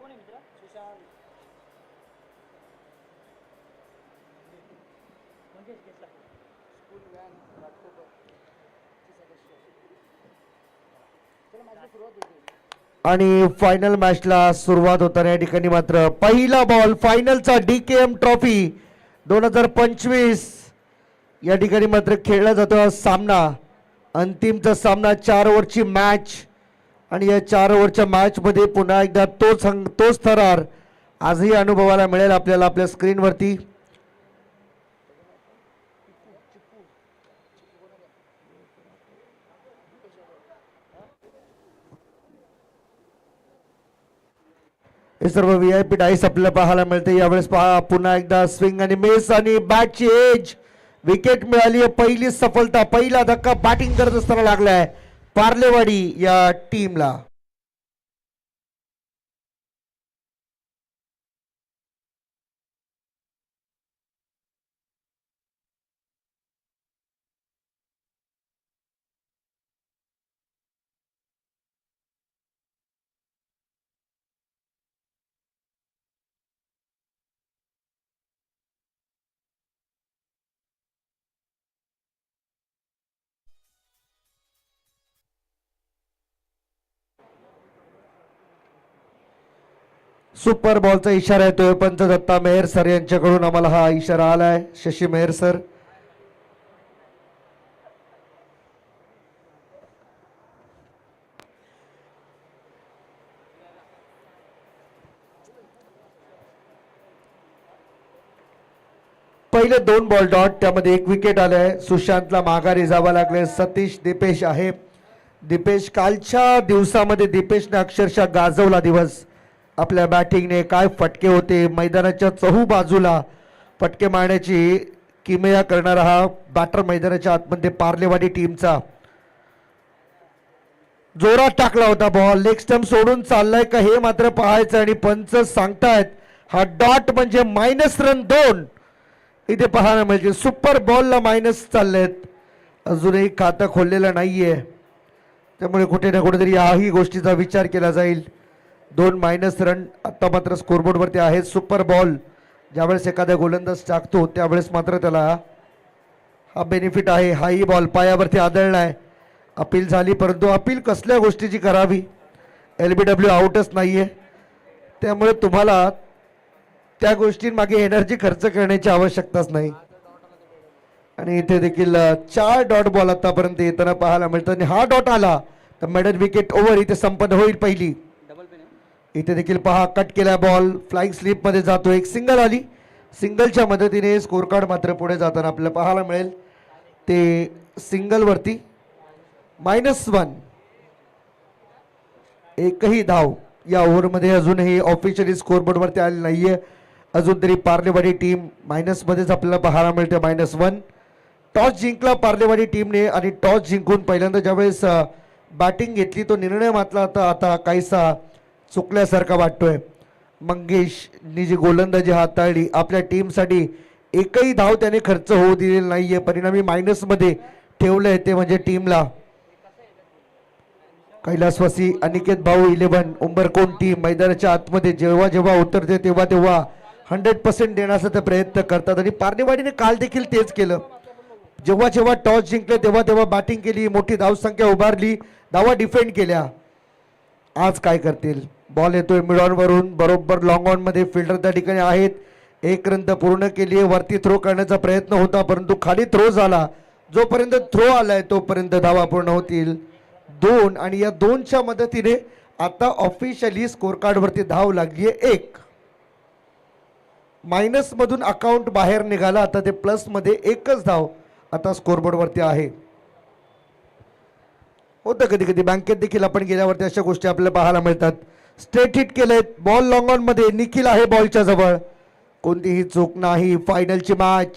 कोणी मित्र? सुशांत. मंगेश घेतला. स्कूल व्हॅन आणि फायनल मॅचला सुरुवात होताना या ठिकाणी मात्र पहिला बॉल फायनलचा डी के एम ट्रॉफी दोन हजार पंचवीस या ठिकाणी मात्र खेळला जातो हा सामना. अंतिमचा सामना चार ओव्हरची मॅच आणि या चार ओव्हरच्या मॅचमध्ये पुन्हा एकदा तोच हंग तोच थरार आजही अनुभवायला मिळेल आपल्याला आपल्या स्क्रीनवरती. हे सर्व व्ही आय पी डाईस आपल्याला पाहायला मिळते. यावेळेस पहा पुन्हा एकदा स्विंग आणि मेस आणि बॅटची एज विकेट मिळाली आहे. पहिली सफलता पहिला धक्का बॅटिंग करत असताना लागलाय. पार्लेवाडी या टीमला सुपर बॉलचा इशारा येतोय. पंचदत्ता मेहर सर यांच्याकडून आम्हाला हा इशारा आलाय. शशी मेहर सर. पहिले दोन बॉल डॉट त्यामध्ये एक विकेट आलंय. सुशांतला माघारी जावं लागले सतीश दीपेश आहे. दीपेश कालच्या दिवसामध्ये दीपेशने अक्षरशः गाजवला दिवस. आपल्या बॅटिंगने काय फटके होते? मैदानाच्या चहू बाजूला फटके मारण्याची किमया करणारा हा बॅटर मैदानाच्या आतमध्ये पार्लेवाडी टीमचा जोरात टाकला होता बॉल लेग स्टम्प सोडून चाललाय का हे मात्र पाहायचं आणि पंच सांगतायत हा डॉट म्हणजे मायनस रन दोन. इथे पाहायला मिळते सुपर बॉलला मायनस चाललेत. अजूनही खातं खोललेलं नाहीये. त्यामुळे कुठे ना कुठेतरी याही गोष्टीचा विचार केला जाईल. दोन मायनस रन आत्ता मात्र स्कोरबोर्डवरती आहेत सुपर बॉल ज्यावेळेस एखादा गोलंदाज टाकतो त्यावेळेस मात्र त्याला हा बेनिफिट आहे. हाही बॉल पायावरती आदळलाय अपील झाली परंतु अपील कसल्या गोष्टीची करावी? एल बी डब्ल्यू आउटच नाही आहे त्यामुळे तुम्हाला त्या गोष्टींमागे एनर्जी खर्च करण्याची आवश्यकताच नाही. आणि इथे देखील चार डॉट बॉल आतापर्यंत येताना पाहायला मिळतं. आणि हा डॉट आला तर मेडल विकेट ओव्हर इथे संपन्न होईल पहिली. इथे देखील पहा कट केला बॉल फ्लाइंग स्लिपमध्ये जातो एक सिंगल आली. सिंगलच्या मदतीने स्कोर कार्ड मात्र पुढे जाताना आपल्याला पाहायला मिळेल. ते सिंगलवरती मायनस वन एकही धाव या ओव्हरमध्ये अजूनही ऑफिशियली स्कोरबोर्डवरती आलेलं नाही आहे अजून तरी पार्लेवाडी टीम मायनसमध्येच आपल्याला पाहायला मिळते मायनस वन टॉस जिंकला पार्लेवाडी टीमने आणि टॉस जिंकून पहिल्यांदा ज्यावेळेस बॅटिंग घेतली तो निर्णय मात्र आता आता काहीसा चुकल्यासारखा वाटतोय. मंगेशनी जी गोलंदाजी हाताळली. आपल्या टीमसाठी एकही धाव त्याने खर्च होऊ दिलेला नाहीये. परिणामी मायनसमध्ये ठेवलंय ते म्हणजे टीमला. कैलासवासी अनिकेत भाऊ इलेव्हन उंबरकोण टीम मैदानाच्या आतमध्ये जेव्हा जेव्हा उतरते तेव्हा तेव्हा हंड्रेड पर्सेंट देण्याचा ते प्रयत्न करतात. आणि पारनेवाडीने काल देखील तेच केलं. जेव्हा जेव्हा टॉस जिंकले तेव्हा तेव्हा बॅटिंग केली मोठी धावसंख्या उभारली धावा डिफेंड केल्या. आज काय करतील? बॉल येतोय मिडॉनवरून बरोबर लॉंग ऑनमध्ये फिल्डर त्या ठिकाणी आहेत. एक रन पूर्ण केली आहे. वरती थ्रो करण्याचा प्रयत्न होता परंतु खाली थ्रो झाला. जोपर्यंत थ्रो आलाय तोपर्यंत धावा पूर्ण होतील. दोन आणि या दोनच्या मदतीने आता ऑफिशियली स्कोर कार्डवरती धाव लागली आहे एक. मायनसमधून अकाउंट बाहेर निघाला. आता ते प्लसमध्ये एकच धाव आता स्कोरबोर्डवरती आहे. होतं कधी कधी बँकेत देखील आपण गेल्यावरती अशा गोष्टी आपल्याला पाहायला मिळतात. स्ट्रेट हिट केलेत. बॉल लॉंग ऑनमध्ये. निखिल आहे बॉलच्या जवळ. कोणतीही चूक नाही. फायनलची मॅच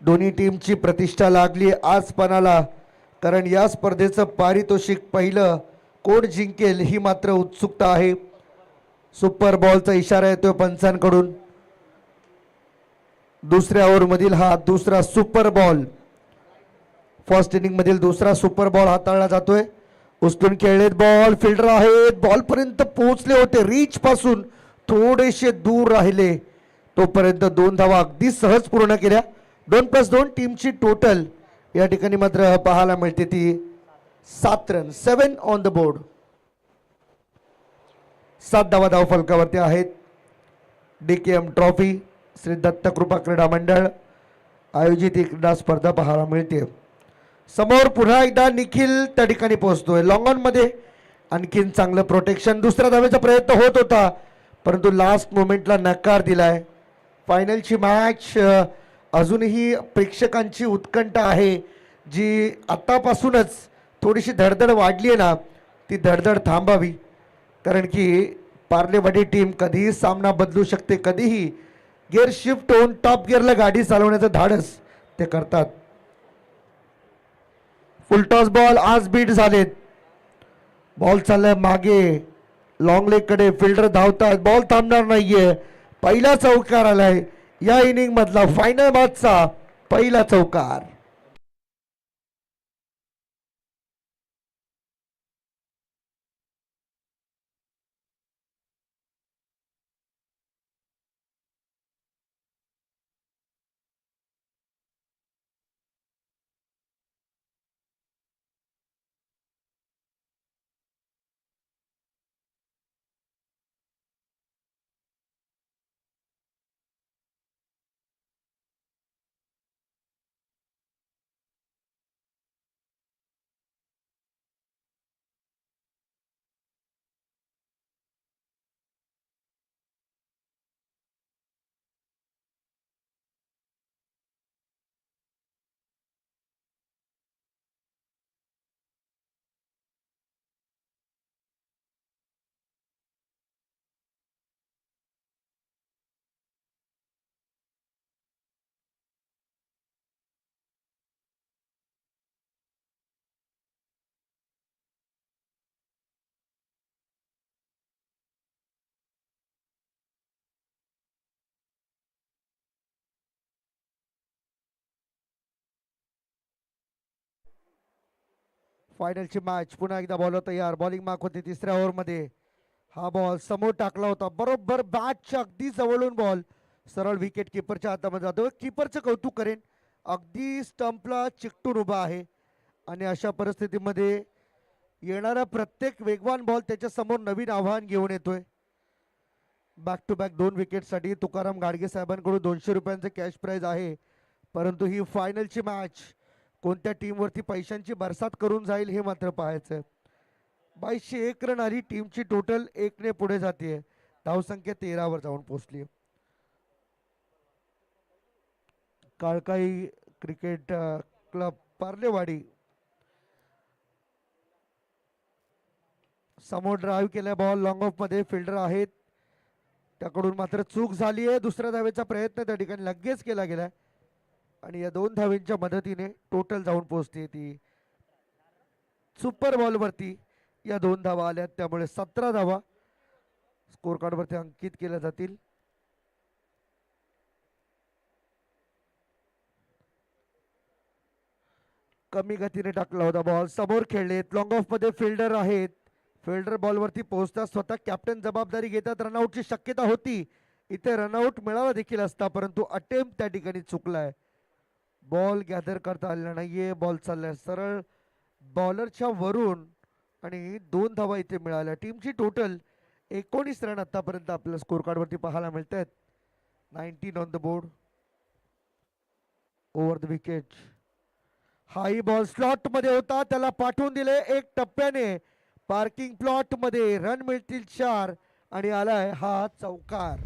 दोन्ही टीमची प्रतिष्ठा लागली आजपणाला. कारण या स्पर्धेचं पारितोषिक पहिलं कोण जिंकेल ही मात्र उत्सुकता आहे. सुपर बॉलचा इशारा येतोय पंचांकडून. दुसऱ्या ओव्हरमधील हा दुसरा सुपर बॉल फर्स्ट इनिंगमधील दुसरा सुपर बॉल हाताळला जातोय. उचलून खेळलेत बॉल फिल्डर आहेत. बॉल पर्यंत पोहोचले होते. रीच पासून थोडेसे दूर राहिले. तोपर्यंत दोन धावा अगदी सहज पूर्ण केल्या. दोन प्लस दोन टीमची टोटल या ठिकाणी मात्र पाहायला मिळते ती सात run seven on the board सात धावा धाव फलकावरती आहेत. D K M trophy Shri Dattakrupa Krida Mandal. आयोजित ही क्रीडा स्पर्धा पाहायला मिळते. समोर पुन्हा एकदा निखिल त्या ठिकाणी पोहोचतोय. लॉंग ऑनमध्ये आणखीन चांगलं प्रोटेक्शन दुसऱ्या धावेचा प्रयत्न होत होता परंतु लास्ट मोमेंटला नकार दिलाय. फायनलची मॅच अजूनही प्रेक्षकांची उत्कंठा आहे जी आत्तापासूनच थोडीशी धडधड वाढली आहे ना ती धडधड थांबावी. कारण की पार्लेवाडी टीम कधीही सामना बदलू शकते कधीही गिअर शिफ्ट होऊन टॉप गिअरला गाडी चालवण्याचं धाडस ते करतात. फुलटॉस बॉल आज बीट झालेत. बॉल चाललाय मागे. लॉंग लेगकडे फिल्डर धावतात. बॉल थांबणार नाहीये. पहिला चौकार आलाय. या इनिंग मधला फायनल मॅचचा पहिला चौकार. फायनलची मॅच पुन्हा एकदा बॉलर तयार बॉलिंग मार्क होती तिसऱ्या ओव्हरमध्ये हा बॉल समोर टाकला होता. बरोबर बॅटच्या अगदी जवळून बॉल सरळ विकेट किपरच्या हातामध्ये जातो. किपरचं कौतुक करेन. अगदी स्टंपला चिकटून उभा आहे. आणि अशा परिस्थितीमध्ये येणारा प्रत्येक वेगवान बॉल त्याच्यासमोर नवीन आव्हान घेऊन येतोय. बॅक टू बॅक दोन विकेटसाठी तुकाराम गाडगे साहेबांकडून दोनशे रुपयांचं कॅश प्राईज आहे. परंतु ही फायनलची मॅच कोणत्या टीमवरती पैशांची बरसात करून जाईल हे मात्र पाहायचं बाईसशे एक रन आली टीमची टोटल एकने पुढे जाते धावसंख्या तेरावर जाऊन पोहोचली काळकाई क्रिकेट क्लब पार्लेवाडी. समोर ड्राईव्ह केलाय बॉल लॉंग ऑफमध्ये फिल्डर आहेत. त्याकडून मात्र चूक झाली आहे दुसऱ्या धावेचा प्रयत्न त्या ठिकाणी लगेच केला गेलाय. आणि या दोन धावेंच्या मदतीने टोटल जाऊन पोहोचते ती. सुपर बॉलवरती या दोन धावा आल्यात. त्यामुळे सतरा धावा स्कोर कार्डवरती अंकित केल्या जातील. कमी गतीने टाकला होता बॉल समोर खेळलेत. लॉंग ऑफमध्ये फिल्डर आहेत. फिल्डर बॉलवरती पोहोचता स्वतः कॅप्टन जबाबदारी घेतात. रनआउटची शक्यता होती. इथे रनआउट मिळाला देखील असता परंतु अटेम्प्ट त्या ठिकाणी चुकलाय. बॉल गॅदर करता आलेला नाहीये बॉल चालला सरळ बॉलरच्या वरून आणि दोन धावा इथे मिळाल्या. टीमची टोटल एकोणीस रन आत्तापर्यंत आपल्या स्कोर कार्डवरती पाहायला मिळत आहेत nineteen on the board over the wicket high ball स्लॉटमध्ये होता. त्याला पाठवून दिले एक टप्प्याने. पार्किंग प्लॉटमध्ये रन मिळतील चार आणि आलाय हा चौकार.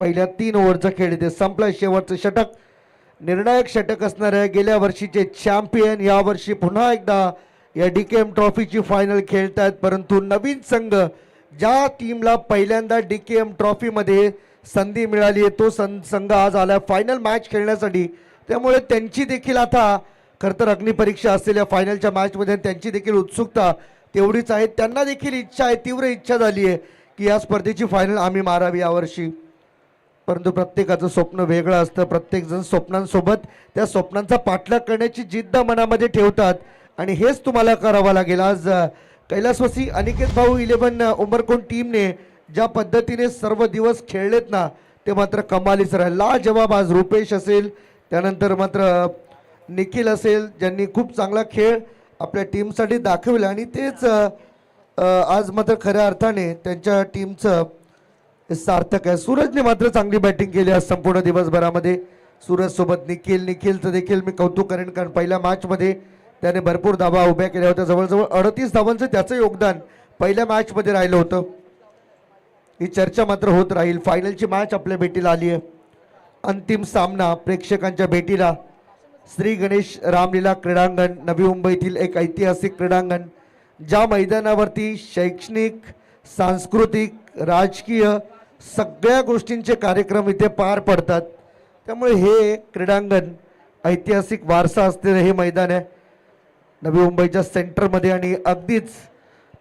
पहिल्या तीन ओव्हरचा खेळ इथे संपला शेवटचं षटक. निर्णायक षटक असणाऱ्या गेल्या वर्षीचे चॅम्पियन यावर्षी पुन्हा एकदा या डी के एम ट्रॉफीची फायनल खेळतायत. परंतु नवीन संघ ज्या टीमला पहिल्यांदा डी के एम ट्रॉफीमध्ये संधी मिळाली आहे तो सं संघ आज आला फायनल मॅच खेळण्यासाठी. त्यामुळे त्यांची देखील आता खरं तर अग्निपरीक्षा असलेल्या फायनलच्या मॅचमध्ये त्यांची देखील उत्सुकता तेवढीच आहे. त्यांना देखील इच्छा आहे तीव्र इच्छा झाली आहे की या स्पर्धेची फायनल आम्ही मारावी यावर्षी परंतु प्रत्येकाचं स्वप्न वेगळं असतं. प्रत्येकजण स्वप्नांसोबत त्या स्वप्नांचा पाठलाग करण्याची जिद्द मनामध्ये ठेवतात. आणि हेच तुम्हाला करावं लागेल. आज कैलासवासी अनिकेत भाऊ इलेव्हन उमरकोण टीमने ज्या पद्धतीने सर्व दिवस खेळलेत ना ते मात्र कमालीच राहील. ला जवाब आज रुपेश असेल त्यानंतर मात्र निखिल असेल ज्यांनी खूप चांगला खेळ आपल्या टीमसाठी दाखवला. आणि तेच आज मात्र खऱ्या अर्थाने त्यांच्या टीमचं सार्थक आहे. सूरजने मात्र चांगली बॅटिंग केली आज संपूर्ण दिवसभरामध्ये. सूरज सोबत निखिल निखिलचं देखील मी कौतुक करेन कारण पहिल्या मॅचमध्ये त्याने भरपूर धावा उभ्या केल्या होत्या. जवळजवळ अडतीस धावांचं त्याचं योगदान पहिल्या मॅचमध्ये राहिलं होतं. ही चर्चा मात्र होत राहील. फायनलची मॅच आपल्या भेटीला आली आहे. अंतिम सामना प्रेक्षकांच्या भेटीला. श्री गणेश रामलीला क्रीडांगण नवी मुंबईतील एक ऐतिहासिक क्रीडांगण. ज्या मैदानावरती शैक्षणिक सांस्कृतिक राजकीय सगळ्या गोष्टींचे कार्यक्रम इथे पार पडतात. त्यामुळे हे क्रीडांगण ऐतिहासिक वारसा असलेलं हे मैदान आहे. नवी मुंबईच्या सेंटरमध्ये आणि अगदीच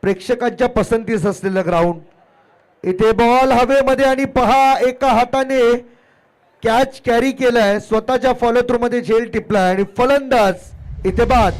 प्रेक्षकांच्या पसंतीस असलेलं ग्राउंड इथे बॉल हवेमध्ये आणि पहा एका हाताने कॅच कॅरी केलाय. स्वतःच्या फॉलो थ्रू मध्ये झेल टिपलाय आणि फलंदाज इथे बाद.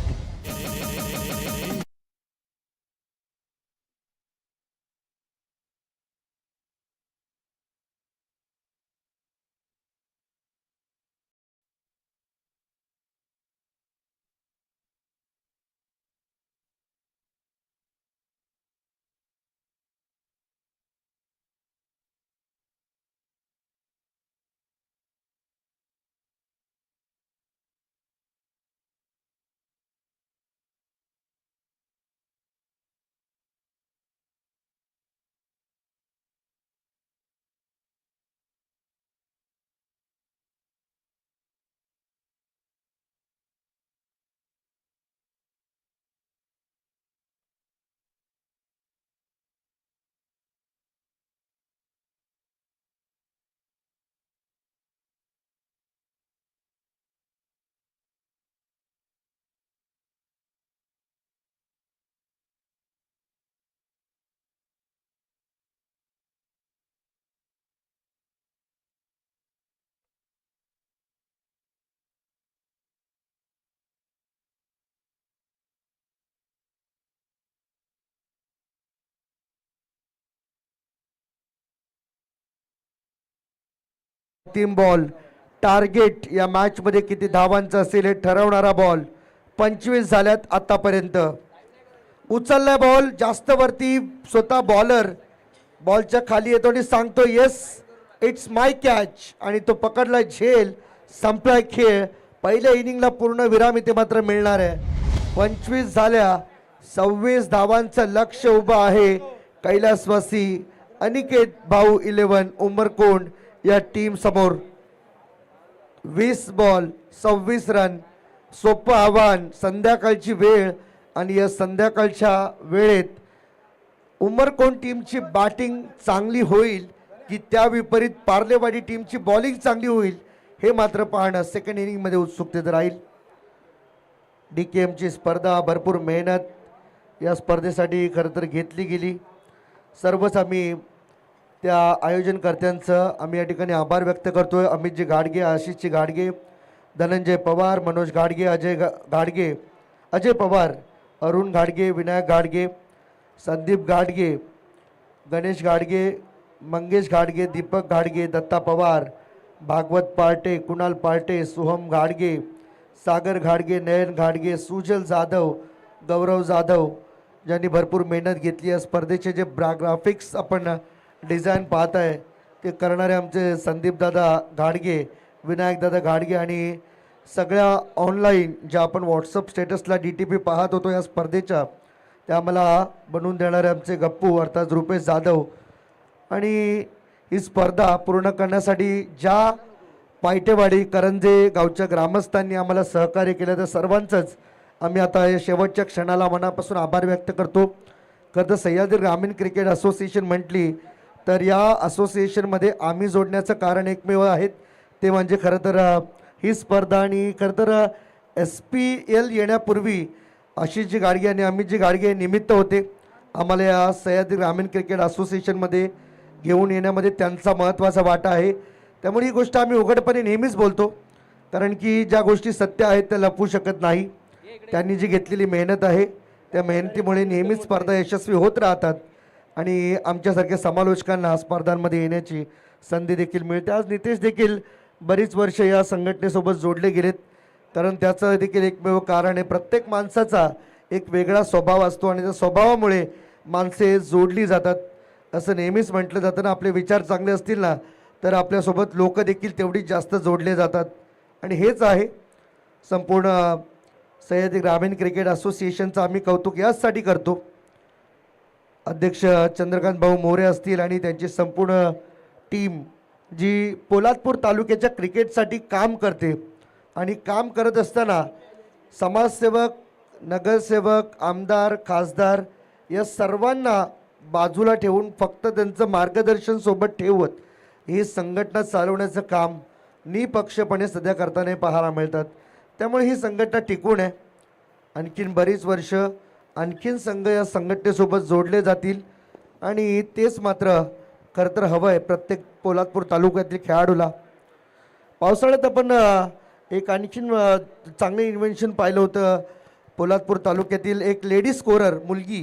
तीन बॉल. टार्गेट या मॅचमध्ये किती धावांचं असेल हे ठरवणारा बॉल पंचवीस झाल्यात आत्तापर्यंत उचललाय बॉल जास्त वरती स्वतः बॉलर. बॉलच्या खाली येतो आणि सांगतो येस इट्स माय कॅच आणि तो पकडला झेल. संपलाय खेळ. पहिल्या इनिंगला पूर्ण विराम इथे मात्र मिळणार आहे. पंचवीस झाल्या. सव्वीस धावांचं लक्ष उभं आहे. कैलासवासी अनिकेत भाऊ इलेवन उमरकोंड या टीम समोर वीस बॉल सव्वीस रन सोपं आव्हान संध्याकाळची वेळ आणि या संध्याकाळच्या वेळेत उमरकोण टीमची बॅटिंग चांगली होईल की त्या विपरीत पार्लेवाडी टीमची बॉलिंग चांगली होईल हे मात्र पाहणं सेकंड इनिंगमध्ये उत्सुकतेत राहील. डी के एमची स्पर्धा भरपूर मेहनत या स्पर्धेसाठी खरं तर घेतली गेली. सर्वच आम्ही त्या आयोजनकर्त्यांचं आम्ही या ठिकाणी आभार व्यक्त करतो आहे अमितजी गाडगे आशिषजी गाडगे धनंजय पवार मनोज गाडगे अजय गा गाडगे अजय पवार अरुण गाडगे विनायक गाडगे संदीप गाडगे गणेश गाडगे मंगेश गाडगे दीपक गाडगे दत्ता पवार भागवत पार्टे कुणाल पार्टे सोहम गाडगे सागर घाडगे नयन घाडगे सुजल जाधव गौरव जाधव ज्यांनी भरपूर मेहनत घेतली या स्पर्धेचे जे ब्रा ग्राफिक्स आपण डिझाईन पाहत आहे ते करणारे आमचे संदीपदादा घाडगे विनायकदादा घाडगे आणि सगळ्या ऑनलाईन ज्या आपण व्हॉट्सअप स्टेटसला डी टी पी पाहत होतो या स्पर्धेच्या त्या आम्हाला बनवून देणारे आमचे गप्पू अर्थात रुपेश जाधव. आणि ही स्पर्धा पूर्ण करण्यासाठी ज्या पायटेवाडी करंजे गावच्या ग्रामस्थांनी आम्हाला सहकार्य केलं त्या सर्वांचंच आम्ही आता या शेवटच्या क्षणाला मनापासून आभार व्यक्त करतो. खरं तर सह्याद्री ग्रामीण क्रिकेट असोसिएशन म्हटली तर या असोसिएशनमध्ये आम्ही जोडण्याचं कारण एकमेव आहेत. ते म्हणजे खरं तर ही स्पर्धा आणि खरं तर एस पी एल येण्यापूर्वी अशी जी गाडगी आणि आम्ही जी गाडगी निमित्त होते आम्हाला या सह्याद्री ग्रामीण क्रिकेट असोसिएशनमध्ये घेऊन येण्यामध्ये त्यांचा महत्त्वाचा वाटा आहे. त्यामुळे ही गोष्ट आम्ही उघडपणे नेहमीच बोलतो कारण की ज्या गोष्टी सत्य आहेत त्या लपवू शकत नाही. त्यांनी जी घेतलेली मेहनत आहे त्या मेहनतीमुळे नेहमीच स्पर्धा यशस्वी होत राहतात. आणि आमच्यासारख्या समालोचकांना स्पर्धांमध्ये येण्याची संधी देखील मिळते. आज नितेश देखील बरीच वर्ष या संघटनेसोबत जोडले गेलेत. कारण त्याचं देखील एकमेव कारण आहे प्रत्येक माणसाचा एक वेगळा स्वभाव असतो आणि त्या स्वभावामुळे माणसे जोडली जातात. असं नेहमीच म्हटलं जातं ना आपले विचार चांगले असतील ना तर आपल्यासोबत लोक देखील तेवढीच जास्त जोडले जातात. आणि हेच आहे संपूर्ण सह्याद्री ग्रामीण क्रिकेट असोसिएशनचं आम्ही कौतुक याचसाठी करतो. अध्यक्ष चंद्रकांत भाऊ मोरे असतील आणि त्यांची संपूर्ण टीम जी पोलादपूर तालुक्याच्या क्रिकेटसाठी काम करते आणि काम करत असताना समाजसेवक नगरसेवक आमदार खासदार या सर्वांना बाजूला ठेवून फक्त त्यांचं मार्गदर्शन सोबत ठेवत ही संघटना चालवण्याचं काम निपक्षपणे सध्या करताना पाहायला मिळतात. त्यामुळे ही संघटना टिकून आहे. आणखीन बरीच वर्ष आणखीन संघ या संघटनेसोबत जोडले जातील. आणि तेच मात्र खरं तर हवं आहे प्रत्येक पोलादपूर तालुक्यातील खेळाडूला. पावसाळ्यात आपण एक आणखीन चांगलं इन्व्हेन्शन पाहिलं होतं. पोलादपूर तालुक्यातील एक लेडी स्कोरर मुलगी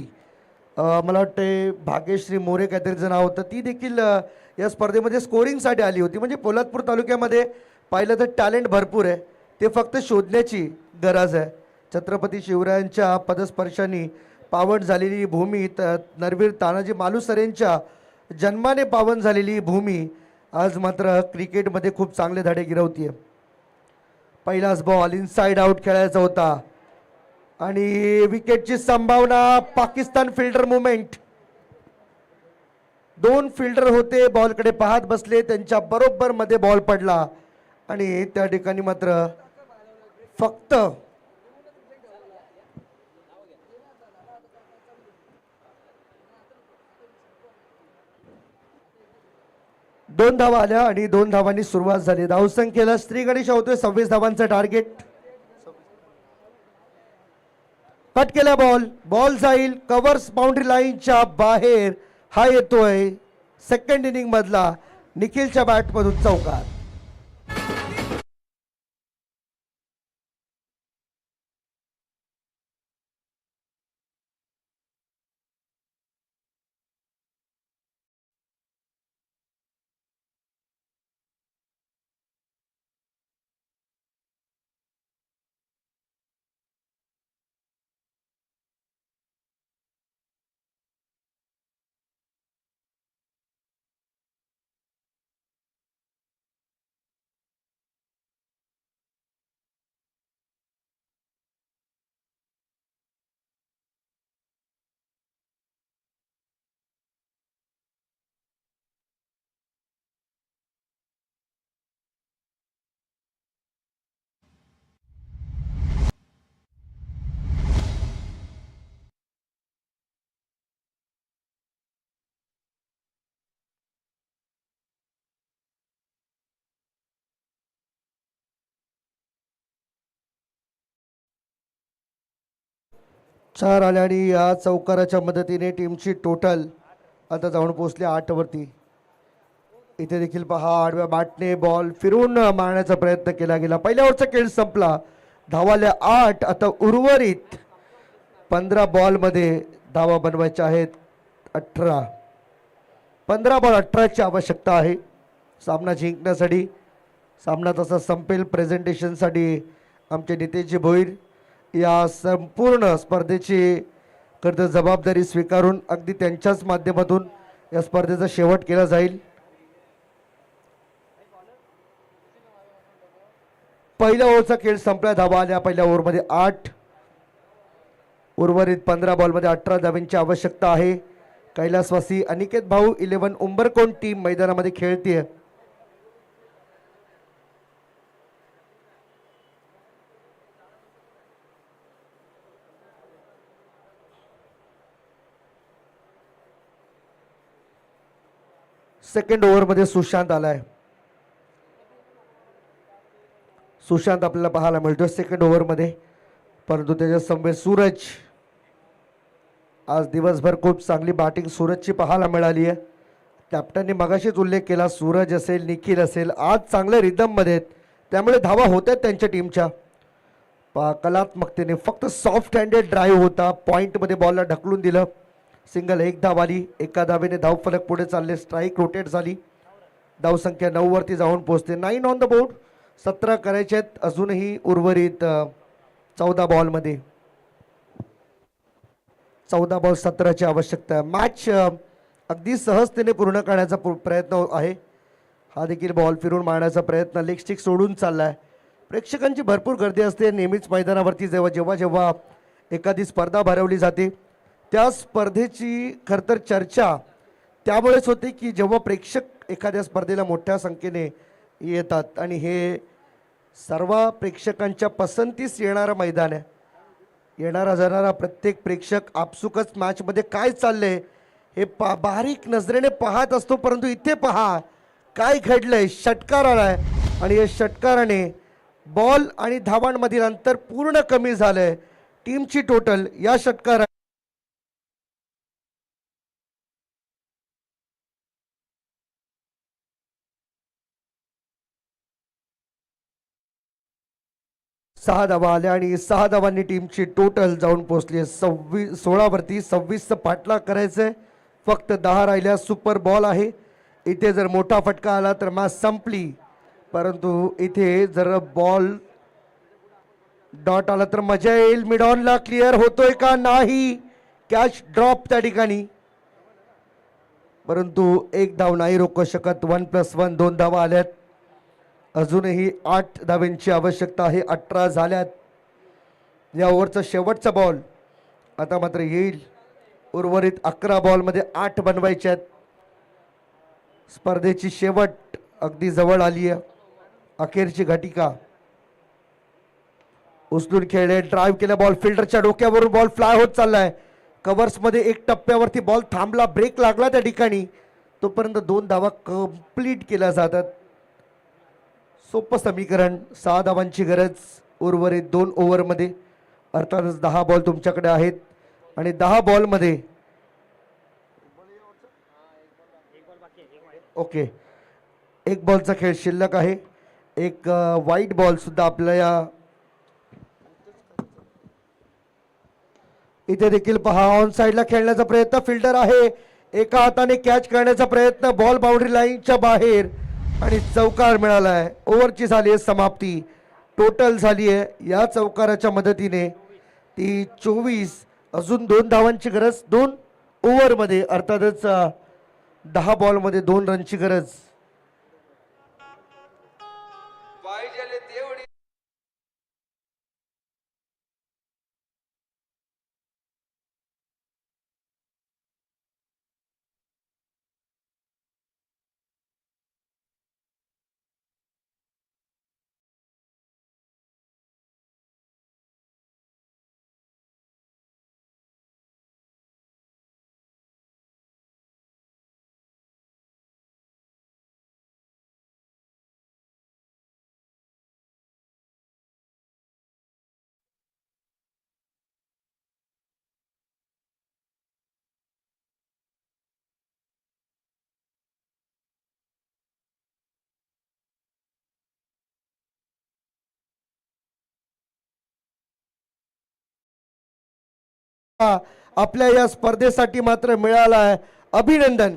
मला वाटते भाग्यश्री मोरे काहीतरीचं नाव होतं ती देखील या स्पर्धेमध्ये स्कोरिंगसाठी आली होती. म्हणजे पोलादपूर तालुक्यामध्ये पाहिलं तर टॅलेंट भरपूर आहे. ते फक्त शोधण्याची गरज आहे. छत्रपती शिवरायांच्या पदस्पर्शाने पावन झालेली ही भूमी त नरवीर तानाजी मालुसरेंच्या जन्माने पावन झालेली ही भूमी आज मात्र क्रिकेटमध्ये खूप चांगले धडे गिरवतीये. पहिलाच बॉल इनसाइड आउट खेळायचा होता. आणि विकेटची संभावना पाकिस्तान फिल्डर मुवमेंट दोन फिल्डर होते बॉलकडे पाहत बसले त्यांच्या बरोबर मध्ये बॉल पडला. आणि त्या ठिकाणी मात्र फक्त दोन धावा आल्या आणि दोन धावांनी सुरुवात झाली. धावसंख्येला स्त्री गणेश होतोय. सव्वीस धावांचं टार्गेट कट केला बॉल बॉल जाईल. कव्हर्स बाउंड्री लाईनच्या बाहेर. हा येतोय सेकंड इनिंग मधला निखिलच्या बॅटमधून चौकार चार आल्या आणि या चौकाराच्या मदतीने टीमची टोटल आता जाऊन पोहोचली आठवरती इथे देखील पहा आडव्या बाटने बॉल फिरून मारण्याचा प्रयत्न केला गेला. पहिल्या ओव्हरचा खेळ संपला. धावाल्या आठ आता उर्वरित पंधरा बॉलमध्ये धावा बनवायच्या आहेत. अठरा. पंधरा बॉल अठराची आवश्यकता आहे. सामना जिंकण्यासाठी सामना तसा संपेल. प्रेझेंटेशनसाठी आमचे नितेशजी भोईर या संपूर्ण स्पर्धेची कर्त जबाबदारी स्वीकारून अगदी त्यांच्याच माध्यमातून या स्पर्धेचा शेवट केला जाईल. पहिल्या ओव्हरचा खेळ संपला धावा आल्या पहिल्या ओव्हरमध्ये आठ. उर्वरित पंधरा बॉलमध्ये अठरा धाव्यांची आवश्यकता आहे. कैलासवासी अनिकेत भाऊ इलेव्हन उंबरकोण टीम मैदानामध्ये खेळते सेकंड ओव्हरमध्ये सुशांत आलाय. सुशांत आपल्याला पाहायला मिळतोय सेकंड ओव्हरमध्ये परंतु त्याच्या समवेत सूरज. आज दिवसभर खूप चांगली बॅटिंग सूरजची पाहायला मिळाली आहे कॅप्टनने मगाशीच उल्लेख केला सूरज असेल निखिल असेल आज चांगल्या रिदममध्ये आहेत. त्यामुळे धावा होत आहेत त्यांच्या टीमच्या पा कलात्मकतेने फक्त सॉफ्ट हँडेड ड्राईव्ह होता पॉईंटमध्ये बॉलला ढकलून दिलं. सिंगल एक धाव आली एका धावेने धाव फलक पुढे चालले स्ट्राईक रोटेट झाली. धावसंख्या नऊवरती जाऊन पोहोचते. नाईन ऑन द बोर्ड सतरा करायचे आहेत. अजूनही उर्वरित चौदा बॉलमध्ये चौदा बॉल सतराची आवश्यकता आहे. मॅच अगदी सहजतेने पूर्ण करण्याचा प्रयत्न आहे. हा देखील बॉल फिरून मारण्याचा प्रयत्न. लेगस्टिक सोडून चालला आहे प्रेक्षकांची भरपूर गर्दी असते. नेहमीच मैदानावरती जेव्हा जेव्हा जेव्हा एखादी स्पर्धा भरवली जाते त्या स्पर्धेची खरं तर चर्चा त्यामुळेच होते की जेव्हा प्रेक्षक एखाद्या स्पर्धेला मोठ्या संख्येने येतात आणि हे सर्व प्रेक्षकांच्या पसंतीस येणारं मैदान आहे. येणारा जाणारा प्रत्येक प्रेक्षक आपसुकच मॅचमध्ये काय चाललंय हे पा बारीक नजरेने पाहत असतो परंतु इथे पहा काय घडलंय. षटकार आलाय आणि या षटकाराने बॉल आणि धावांमधील अंतर पूर्ण कमी झालंय. टीमची टोटल या षटकारा सहा धावा आल्या आणि सहा धावांनी टीमची टोटल जाऊन पोहोचली सव्वीस सोळावरती सव्वीसचं पाठलाग करायचंय. फक्त दहा राहिल्या सुपर बॉल आहे. इथे जर मोठा फटका आला तर मॅच संपली. परंतु इथे जर बॉल डॉट आला तर मजा येईल. मिडॉनला क्लिअर होतोय का? नाही. कॅच ड्रॉप त्या ठिकाणी. परंतु एक धाव नाही रोखू शकत. वन प्लस वन दोन धावा आल्यात. अजूनही आठ धाव्यांची आवश्यकता आहे. अठरा झाल्यात. या ओव्हरचा शेवटचा बॉल आता मात्र येईल. उर्वरित अकरा बॉलमध्ये आठ बनवायचे आहेत. स्पर्धेची शेवट अगदी जवळ आली आहे. अखेरची घटिका. उचलून खेळले ड्राईव्ह केला बॉल फिल्डरच्या डोक्यावरून बॉल फ्लाय होत चाललाय. कव्हर्समध्ये एक टप्प्यावरती बॉल थांबला ब्रेक लागला त्या ठिकाणी. तोपर्यंत दोन धावा कंप्लीट केल्या जातात. सोपं समीकरण सहा धावांची गरज उर्वरित दोन ओव्हरमध्ये. अर्थातच दहा बॉल तुमच्याकडे आहेत. आणि दहा बॉलमध्ये ओके. एक बॉलचा खेळ शिल्लक आहे. एक वाईट बॉलसुद्धा आपल्या या इथे देखील पहा. ऑन साईडला खेळण्याचा प्रयत्न फिल्डर आहे. एका हाताने कॅच करण्याचा प्रयत्न. बॉल बाउंड्री लाईनच्या बाहेर. आणि चौकार मिळाला आहे ओव्हरची झाली आहे समाप्ती. टोटल झाली आहे. या चौकाराच्या मदतीने ती चोवीस अजून दोन धावांची गरज दोन ओव्हरमध्ये अर्थातच दहा बॉलमध्ये दोन रनची गरज. आपल्या या स्पर्धेसाठी मात्र मिळाला आहे अभिनंदन.